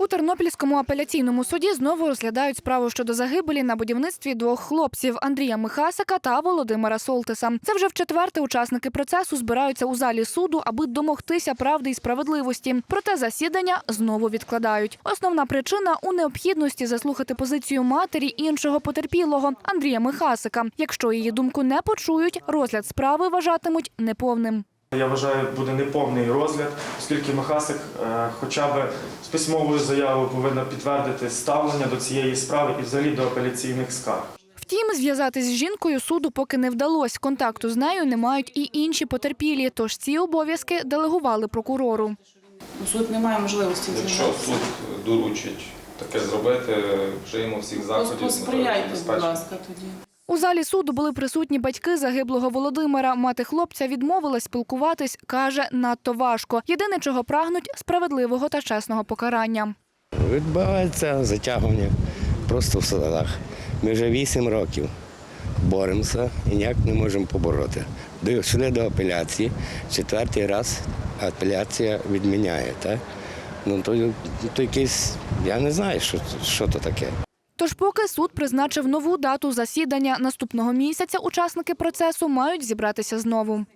У Тернопільському апеляційному суді знову розглядають справу щодо загибелі на будівництві двох хлопців Андрія Михасика та Володимира Солтиса. Це вже в четверте учасники процесу збираються у залі суду, аби домогтися правди і справедливості. Проте засідання знову відкладають. Основна причина у необхідності заслухати позицію матері іншого потерпілого Андрія Михасика. Якщо її думку не почують, розгляд справи вважатимуть неповним. Я вважаю, буде неповний розгляд, оскільки Михасик е, хоча б з письмовою заявою повинна підтвердити ставлення до цієї справи і взагалі до апеляційних скарг. Втім, зв'язатись з жінкою суду поки не вдалося. Контакту з нею не мають і інші потерпілі, тож ці обов'язки делегували прокурору. Суд не має можливості Якщо суд доручить таке зробити, вжиємо всіх заходів. Посприяйте, будь ласка, тоді. У залі суду були присутні батьки загиблого Володимира. Мати хлопця відмовилась спілкуватись, каже, надто важко. Єдине, чого прагнуть справедливого та чесного покарання. Відбувається затягування просто в судах. Ми вже вісім років боремося і ніяк не можемо побороти. Дійшли до апеляції, четвертий раз апеляція відміняє. Так? Ну, то, то якийсь, я не знаю, що, що то таке. Тож, поки суд призначив нову дату засідання наступного місяця, учасники процесу мають зібратися знову.